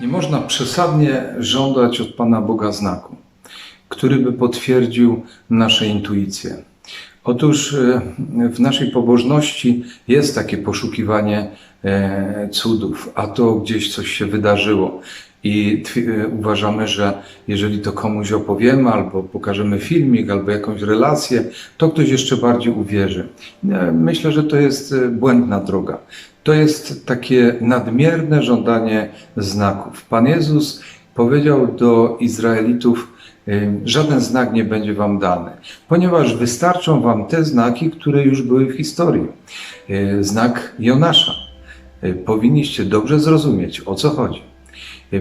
Nie można przesadnie żądać od Pana Boga znaku, który by potwierdził nasze intuicje. Otóż e, w naszej pobożności jest takie poszukiwanie e, cudów, a to gdzieś coś się wydarzyło. I e, uważamy, że jeżeli to komuś opowiemy, albo pokażemy filmik, albo jakąś relację, to ktoś jeszcze bardziej uwierzy. E, Myślę, że to jest e, błędna droga. To jest takie nadmierne żądanie znaków. Pan Jezus powiedział do Izraelitów, żaden znak nie będzie wam dany, ponieważ wystarczą wam te znaki, które już były w historii. Znak Jonasza. Powinniście dobrze zrozumieć, o co chodzi.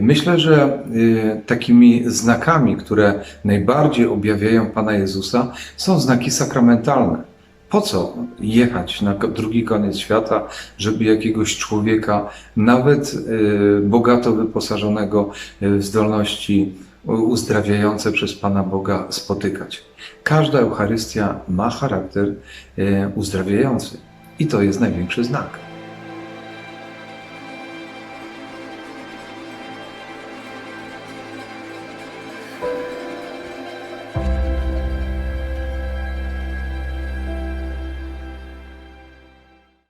Myślę, że y, takimi znakami, które najbardziej objawiają Pana Jezusa, są znaki sakramentalne. Po co jechać na drugi koniec świata, żeby jakiegoś człowieka, nawet y, bogato wyposażonego y, w zdolności uzdrawiające przez Pana Boga spotykać? Każda Eucharystia ma charakter uzdrawiający i to jest największy znak.